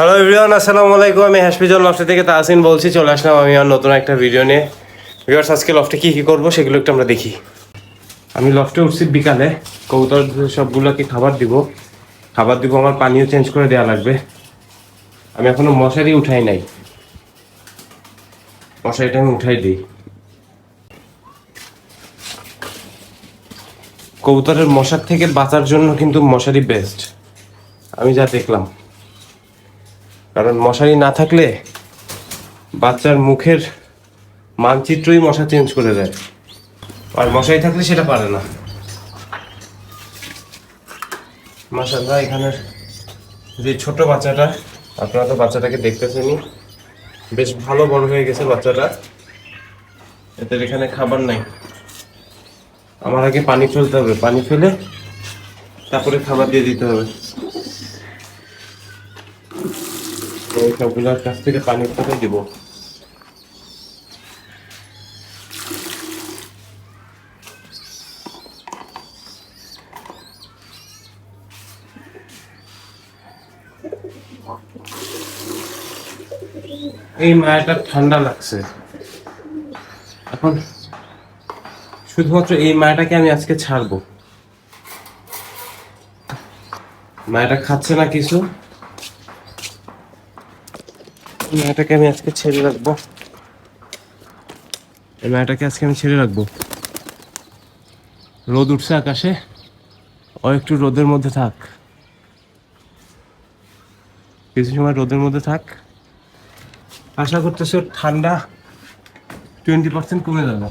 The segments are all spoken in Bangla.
হ্যালো এভরিওয়ান আসসালামু আলাইকুম। আমি হাসপিজল লফটে থেকে তাহসিন বলছি, চলে আসলাম আমি আর নতুন একটা ভিডিও নিয়ে। ভিউয়ার্স আজকে লফটে কী কী করব সেগুলো একটু আমরা দেখি। আমি লফটে উঠছি বিকালে, কবুতর সবগুলোকে খাবার দিব। খাবার দিব, আমার পানিও চেঞ্জ করে দেওয়া লাগবে। আমি এখনও মশারি উঠাই নাই। মশারিটা আমি উঠাই দিই। কবুতরের মশার থেকে বাঁচার জন্য কিন্তু মশারি বেস্ট আমি যা দেখলাম। কারণ মশারি না থাকলে বাচ্চার মুখের মানচিত্রই মশা চেঞ্জ করে দেয়। আর মশারি থাকলে সেটা পারে না। মাসাল্লাহ এখানের যে ছোট বাচ্চাটা, আপনারা তো বাচ্চাটাকে দেখতেছেনই, বেশ ভালো বড় হয়ে গেছে বাচ্চাটা। এদের এখানে খাবার নাই। আমার আগে পানি ফেলতে হবে। পানি ফেলে তারপরে খাবার দিয়ে দিতে হবে। সবগুলোর কাছ থেকে পানি ফেলে দিব? এই মায়াটা ঠান্ডা লাগছে। এখন শুধুমাত্র এই মায়াটাকে আমি আজকে ছাড়বো। মায়াটা খাচ্ছে না কিছু? মায়াটাকে আমি আজকে ছেড়ে রাখব। এই মায়াটাকে আজকে আমি ছেড়ে রাখব। রোদ উঠছে আকাশে। ও একটু রোদের মধ্যে থাক। কিছু সময় রোদের মধ্যে থাক। আশা করতেছি ঠান্ডা টোয়েন্টি পার্সেন্ট কমে যাবে।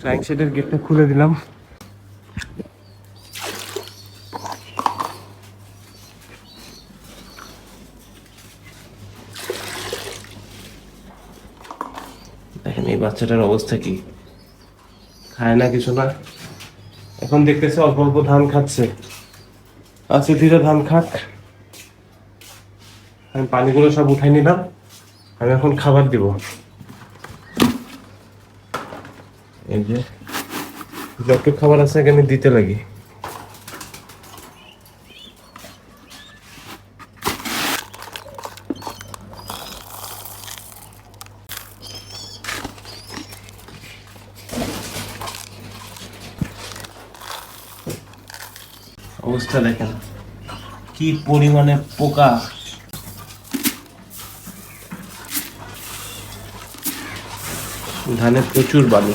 ট্রাইং শেডের গেটটা খুলে দিলাম। দেখেন, এই বাচ্চাটার অবস্থা কি? খায় না কিছু না? এখন দেখতেছে অল্প অল্প ধান খাচ্ছে। আচ্ছা ধীরে ধান খাক। আমি পানিগুলো সব উঠাই নিলাম। আমি এখন খাবার দিব। এই যে যত খাবার আছে এখানে দিতে লাগি। অবস্থা দেখেন। কি পরিমাণে পোকা। ধানে প্রচুর বালু।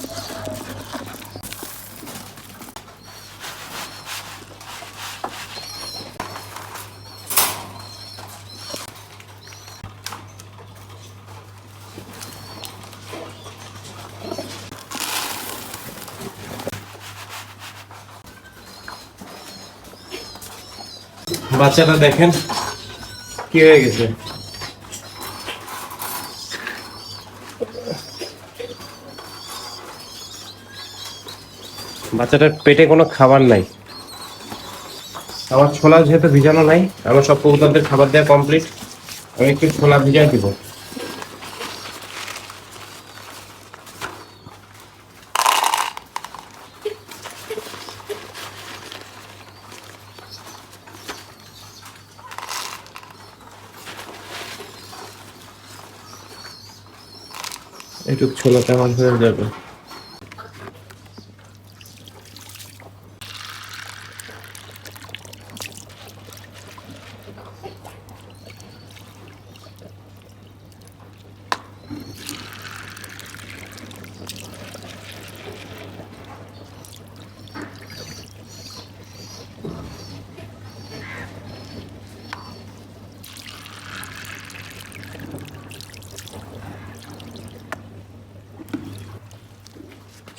বাচ্চাটা দেখেন কি হয়ে গেছে? বাচ্চাটার পেটে কোনো খাবার নাই। আমার ছোলা যেহেতু ভিজানো নাই, আমার সব কবুতরদের খাবার দেওয়া কমপ্লিট আমি একটু ছোলা ভিজাই দিব। এটুক ছোলাটা আমার হয়ে যাবে?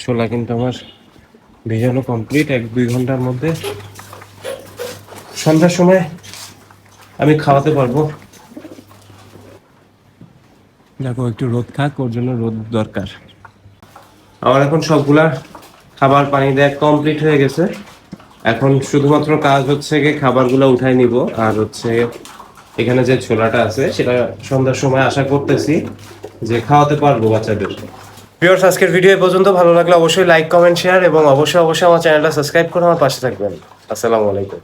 ছোলা কিন্তু আমার ভিজানো কমপ্লিট এক, দুই ঘণ্টার মধ্যে। সন্ধ্যার সময় আমি খাওয়াতে পারব। দেখো, একটু রোদ খাক ওর জন্য রোদ দরকার। আমার এখন সবগুলা খাবার পানি দেওয়া কমপ্লিট হয়ে গেছে। এখন শুধুমাত্র কাজ হচ্ছে গিয়ে খাবারগুলো উঠাই নিব, আর হচ্ছে এখানে যে ছোলাটা আছে, সেটা সন্ধ্যার সময় আশা করতেছি যে খাওয়াতে পারব বাচ্চাদের। ভিউয়ার্স আজকের ভিডিও পর্যন্ত ভালো লাগলে অবশ্যই লাইক কমেন্ট শেয়ার এবং অবশ্যই অবশ্যই আমার চ্যানেলটা সাবস্ক্রাইব করে আমার পাশে থাকবেন। আসসালামু আলাইকুম।